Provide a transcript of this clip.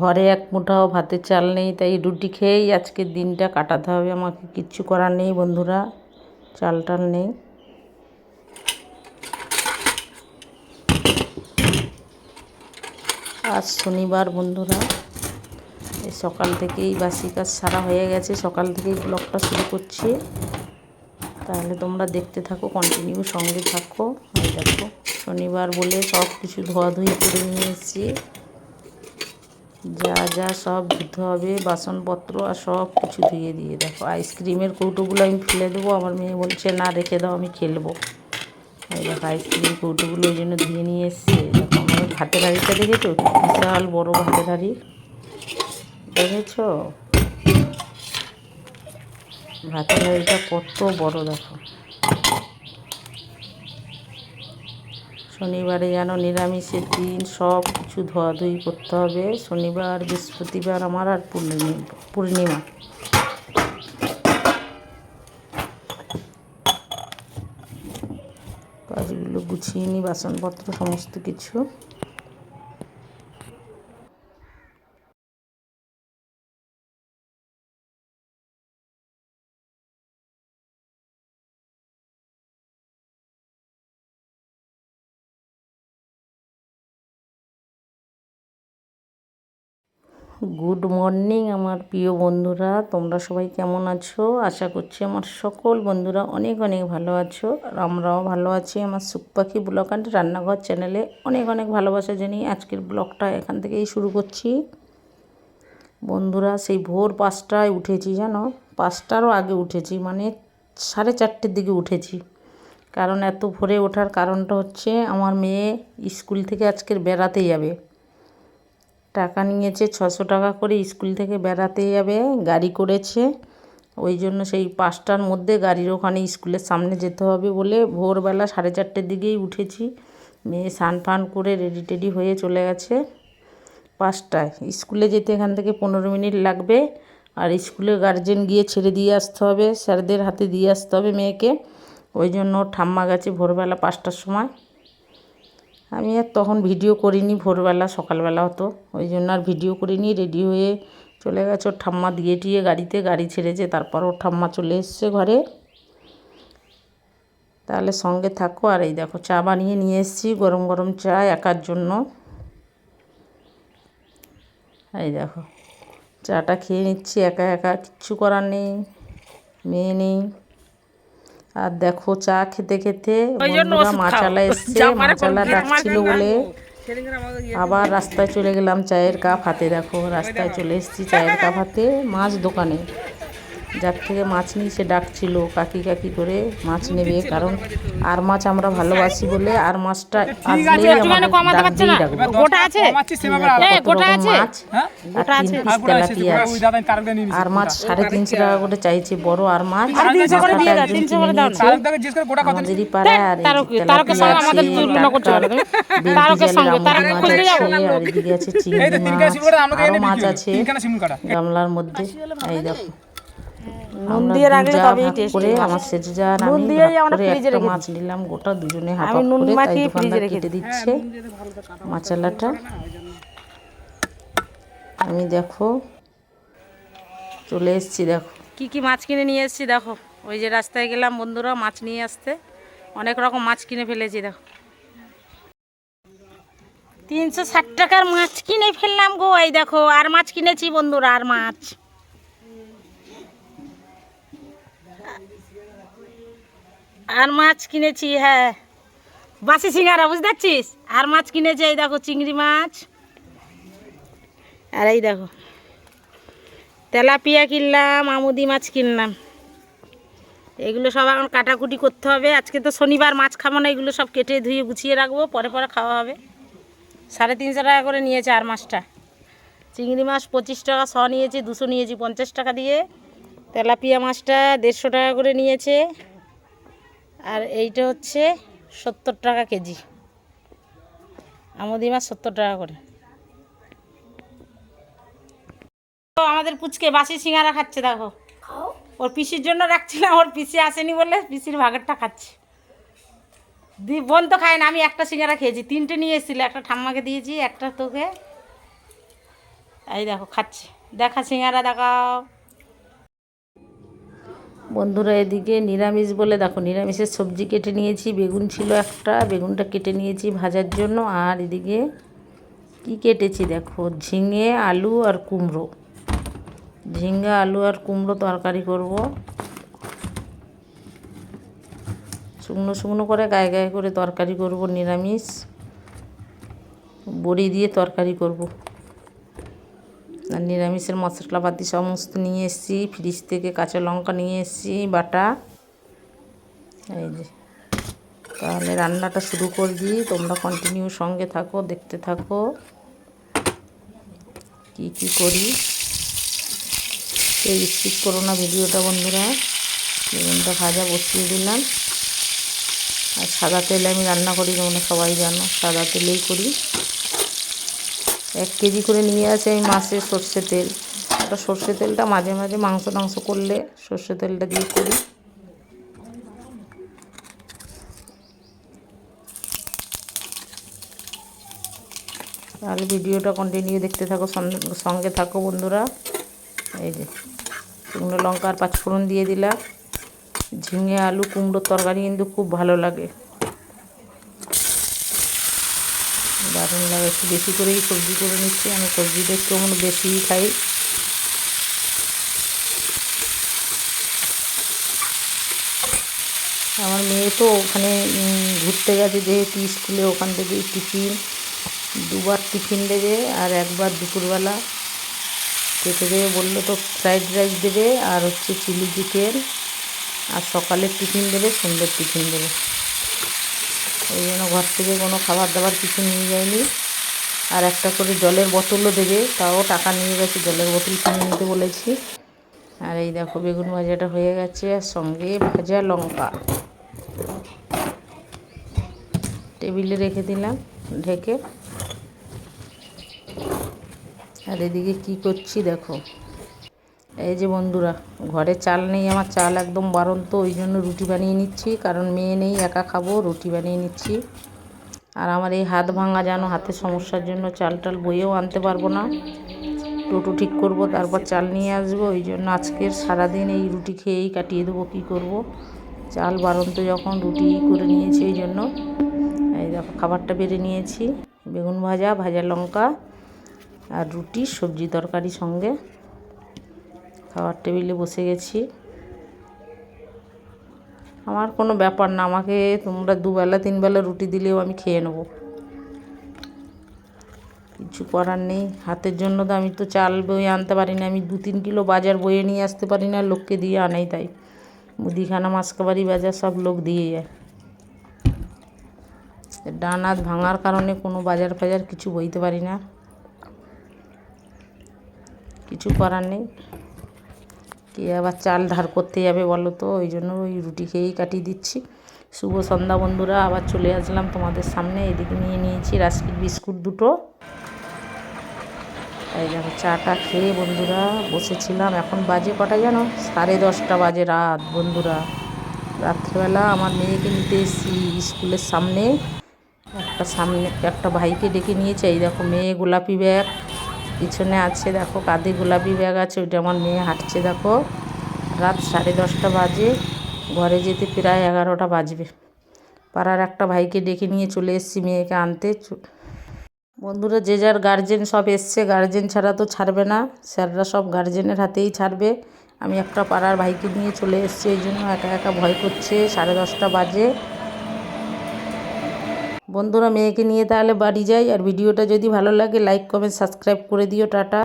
ঘরে এক মুঠাও ভাতের চাল নেই, তাই রুটি খেয়েই আজকের দিনটা কাটাতে হবে। আমাকে কিচ্ছু করার নেই বন্ধুরা, চাল টাল নেই। আজ শনিবার বন্ধুরা সকাল থেকেই বাসি কাজ সারা হয়ে গেছে, সকাল থেকেই ব্লগটা শুরু করছি। তাহলে তোমরা দেখতে থাকো কন্টিনিউ সঙ্গে থাকো। দেখো, শনিবার বলে সব কিছু ধোয়াধুয়ি করে নিয়ে এসেছি। যা যা সব ধুতে হবে, বাসনপত্র আর সব কিছু ধুয়ে দিয়ে দেখো। আইসক্রিমের কৌটোগুলো আমি ফেলে দেবো। আমার মেয়ে বলছে, না, রেখে দাও, আমি খেলব। এই দেখো আইসক্রিম কৌটোগুলো ওই জন্য ধুয়ে নিয়ে এসছে। দেখো আমার ভাতের হাঁড়িটা দেখেছ? বিশাল বড় ভাতের হাঁড়ি। দেখেছ? ভাতের হাঁড়িটা কত বড়, দেখো। শনিবারে যেন নিরামিষের দিন সব কিছু ধোয়াধুয়ি করতে হবে। শনিবার, বৃহস্পতিবার আমার আর পূর্ণিমা পূর্ণিমা। কাজগুলো গুছিয়ে নিই বাসনপত্র, সমস্ত কিছু। গুড মর্নিং আমার প্রিয় বন্ধুরা। তোমরা সবাই কেমন আছো? আশা করছি আমার সকল বন্ধুরা অনেক অনেক ভালো আছো। আর আমরাও ভালো আছি। আমার সুপাখি ব্লগ অ্যান্ড রান্নাঘর চ্যানেলে অনেক অনেক ভালোবাসা জানিয়ে আজকের ব্লগটা এখান থেকেই শুরু করছি। বন্ধুরা, সেই ভোর পাঁচটায় উঠেছি, জানো? পাঁচটারও আগে উঠেছি মানে সাড়ে চারটের দিকে উঠেছি। কারণ এত ভোরে ওঠার কারণটা হচ্ছে, আমার মেয়ে স্কুল থেকে আজকের বেড়াতে যাবে। টাকা নিয়েছে ছশো টাকা করে, স্কুল থেকে বেড়াতে যাবে, গাড়ি করেছে। ওই জন্য সেই পাঁচটার মধ্যে গাড়ির ওখানে স্কুলের সামনে যেতে হবে বলে ভোরবেলা সাড়ে চারটের দিকেই উঠেছি। মেয়ে স্নান ফান করে রেডি টেডি হয়ে চলে গেছে পাঁচটায়। স্কুলে যেতে এখান থেকে পনেরো মিনিট লাগবে আর স্কুলে গার্জেন গিয়ে ছেড়ে দিয়ে আসতে হবে, স্যারদের হাতে দিয়ে আসতে হবে মেয়েকে। ওই জন্য ঠাম্মা গেছে ভোরবেলা পাঁচটার সময়। আমি আর তখন ভিডিও করিনি, ভোরবেলা, সকালবেলা হতো। ওই জন্য আর ভিডিও করিনি রেডি হয়ে চলে গেছে। ওর ঠাম্মা দিয়ে টিয়ে গাড়িতে গাড়ি ছেড়েছে, তারপর ওর ঠাম্মা চলে এসছে ঘরে। তাহলে সঙ্গে থাকো, আর এই দেখো, চা বানিয়ে নিয়ে এসেছি, গরম গরম চা একার জন্য। এই দেখো, চাটা খেয়ে নিচ্ছি, একা একা কিচ্ছু করার নেই, মেয়ে নেই। আর দেখো চা খেতে খেতে বন্ধুরা মাচালা এসছে মাচালা ডাকছিল বলে। আবার রাস্তায় চলে গেলাম চায়ের কাপ হাতে দেখো রাস্তায় চলে এসেছি চায়ের কাপ হাতে মাছ দোকানে। যার থেকে মাছ নিই সে ডাকছিল কাকি কাকি করে মাছ নেবে কারণ আর মাছ আমরা ভালোবাসি বলে আর মাছটা আসলেই আমাদের ডাক দিয়েই ডাকবে। গোটা আছে? গোটা আছে? মাছ? আর তিন পিস তেলাপিয়া আছে আর মাছ সাড়ে তিনশো টাকা করে চাইছে বড় আর মাছ। আমাদেরই পাড়ায় আর তেলাপিয়া আছে, মাছ খুঁজতে আছে, আর এদিকে আছে চিংড়ি মাছ। আরও মাছ আছে। গামলার মধ্যে। এই দেখো। নুন দিয়ে রাখলে তবেই tasty করে আমার সেজে নুন আমি দিয়েই আমরা ফ্রিজে রেখে মাছ নিলাম গোটা দুজনে হাফ আমি নুন মাখিয়ে ফ্রিজে রেখে দিচ্ছে। মাচালাটা আমি দেখো চলে এসেছি দেখো। কি কি মাছ কিনে নিয়ে এসেছি দেখো। ওই যে রাস্তায় গেলাম বন্ধুরা মাছ নিয়ে আসতে। অনেক রকম মাছ কিনে ফেলেছি দেখো। তিনশো ষাট টাকার মাছ কিনে ফেললাম গো এই দেখো আর মাছ কিনেছি বন্ধুরা আর মাছ। আর মাছ কিনেছি হ্যাঁ। বাসি সিঙ্গারা, বুঝতে পারছিস? আর মাছ কিনেছি, এই দেখো চিংড়ি মাছ। আর এই দেখো, তেলাপিয়া কিনলাম, আমুদি মাছ কিনলাম। এগুলো সব এখন কাটাকুটি করতে হবে। আজকে তো শনিবার, মাছ খাব না, এগুলো সব কেটে ধুয়ে গুছিয়ে রাখব, পরে পরে খাওয়া হবে। সাড়ে তিনশো টাকা করে নিয়েছে আর মাছটা। চিংড়ি মাছ পঁচিশ টাকা, শ নিয়েছি, দুশো নিয়েছি, পঞ্চাশ টাকা দিয়ে। তেলাপিয়া মাছটা দেড়শো টাকা করে নিয়েছে। আর এইটা হচ্ছে সত্তর টাকা কেজি। আমুদি মাছ সত্তর টাকা করে। তো আমাদের পুচকে বাসি সিঙ্গারা খাচ্ছে দেখো। ওর পিসির জন্য রাখছিলাম ওর পিসি আসেনি বলে পিসির ভাগেরটা খাচ্ছে। দি বোন তো খায় না আমি একটা সিঙ্গারা খেয়েছি তিনটে নিয়ে এসেছিল একটা ঠাম্মাকে দিয়েছি একটা তোকে। এই দেখো খাচ্ছে। দেখা সিঙ্গারা দেখাও। বন্ধুরা এদিকে নিরামিষ বলে, দেখো নিরামিষের সবজি কেটে নিয়েছি, বেগুন ছিল একটা, বেগুনটা কেটে নিয়েছি ভাজার জন্য, আর এদিকে কি কেটেছি দেখো? ঝিঙে, আলু আর কুমড়ো। ঝিঙ্গা আলু আর কুমড়ো তরকারি করব। শুকনো শুকনো করে গায়ে গায়ে করে তরকারি করব, নিরামিষ। বড়ি দিয়ে তরকারি করব। নিরামিষের মশলাপাতি সমস্ত নিয়ে এসেছি। ফ্রিজ থেকে কাঁচা লঙ্কা নিয়ে এসেছি, বাটা। এই যে। তাহলে রান্নাটা শুরু করে দিই। তোমরা কন্টিনিউ সঙ্গে থাকো, দেখতে থাকো। কি কি করি? এই স্কিপ করো না ভিডিওটা, বন্ধুরা। বেগুনটা ভাজা বসিয়ে দিলাম। আর সাদা তেলে আমি রান্না করি, তোমরা সবাই জানো। সাদা তেলেই করি। এক কেজি করে নিয়ে আসে আমি মাসে সর্ষে তেল। ওটা সর্ষে তেলটা মাঝে মাঝে মাংস টাংস করলে সর্ষে তেলটা দিয়ে করি। তাহলে ভিডিওটা কন্টিনিউ দেখতে থাকো সঙ্গে থাকো বন্ধুরা। এই যে, শুকনো লঙ্কা আর পাঁচফোড়ন দিয়ে দিলাম। ঝিঙে, আলু, কুমড়োর তরকারি কিন্তু খুব ভালো লাগে। দারুণ লাগে, একটু বেশি করেই সবজি করে নিচ্ছি। আমি সবজিটা একটু মানে বেশিই খাই। আমার মেয়ে তো ওখানে ঘুরতে গেছে যেহেতু স্কুলে, ওখান থেকে টিফিন, দুবার টিফিন দেবে আর একবার দুপুরবেলা। খেতে দেবে, বলল তো ফ্রাইড রাইস দেবে আর হচ্ছে চিলি চিকেন। আর সকালের টিফিন দেবে, সন্ধ্যের টিফিন দেবে। ওই জন্য ঘর থেকে কোনো খাবার দাবার কিছু নিয়ে যায়নি। আর একটা করে জলের বোতলও দেবে, তাও টাকা নিয়ে গেছে, জলের বোতল কিনে নিতে বলেছি। আর এই দেখো বেগুন ভাজাটা হয়ে গেছে, আর সঙ্গে ভাজা লঙ্কা। টেবিলে রেখে দিলাম ঢেকে। আর এদিকে কি করছি দেখো। এই যে বন্ধুরা, ঘরে চাল নেই, আমার চাল একদম বারন্ত ওই জন্য রুটি বানিয়ে নিচ্ছি, কারণ মেয়ে নেই, একা খাব, রুটি বানিয়ে নিচ্ছি। আর আমার এই হাত ভাঙা জানো হাতের সমস্যার জন্য চাল টাল বইয়েও আনতে পারব না। টোটো ঠিক করব, তারপর চাল নিয়ে আসব, ওই জন্য আজকের সারাদিন এই রুটি খেয়েই কাটিয়ে দেবো, কী করব? চাল বারন্ত যখন রুটি করে নিয়েছি, ওই জন্য। এই দেখো, খাবারটা বেড়ে নিয়েছি, বেগুন ভাজা ভাজা লঙ্কা, আর রুটি, সবজি তরকারি সঙ্গে। খাবার টেবিলে বসে গেছি। আমার কোনো ব্যাপার না, আমাকে তোমরা দুবেলা, তিনবেলা রুটি দিলেও আমি খেয়ে নেব। কিছু করার নেই, হাতের জন্য তো আমি তো চাল বয়ে আনতে পারি না আমি দু তিন কিলো বাজার বয়ে নিয়ে আসতে পারি না, লোককে দিয়ে আনাই তাই। মুদিখানা মাসকাবারি বাজার সব লোক দিয়ে যায়। ডান হাত ভাঙার কারণে কোনো বাজার ফাজার কিছু বইতে পারি না। কিছু করার নেই। কে আবার চাল ধার করতে যাবে বলো তো? ওই জন্য ওই রুটি খেয়েই কাটিয়ে দিচ্ছি। শুভ সন্ধ্যা বন্ধুরা, আবার চলে আসলাম তোমাদের সামনে। এদিকে নিয়ে নিয়েছি রাস্কির বিস্কুট দুটো। এই দেখো, চাটা খেয়ে বন্ধুরা বসেছিলাম। এখন বাজে কটা জানো? সাড়ে দশটা বাজে রাত বন্ধুরা। রাত্রেবেলা আমার মেয়েকে নিতে এসেছি স্কুলের সামনে। একটা সামনে একটা ভাইকে ডেকে নিয়েছে। এই দেখো, মেয়ে গোলাপি ব্যাগ। পিছনে আছে, দেখো কাঁধে গোলাপি ব্যাগ আছে, ওইটা আমার মেয়ে হাঁটছে, দেখো। রাত সাড়ে দশটা বাজে, ঘরে যেতে প্রায় এগারোটা বাজবে। পাড়ার একটা ভাইকে ডেকে নিয়ে চলে এসেছি মেয়েকে আনতে। বন্ধুরা, যে যার গার্জেন সব এসছে গার্জেন ছাড়া তো ছাড়বে না। স্যাররা সব গার্জেনের হাতেই ছাড়বে। আমি একটা পাড়ার ভাইকে নিয়ে চলে এসেছি, এই জন্য একা একা ভয় করছে। সাড়ে দশটা বাজে। বন্ধুরা মেয়েকে নিয়ে তাহলে বাড়ি যাই। আর ভিডিওটা যদি ভালো লাগে লাইক কমেন্ট সাবস্ক্রাইব করে দিও। টাটা।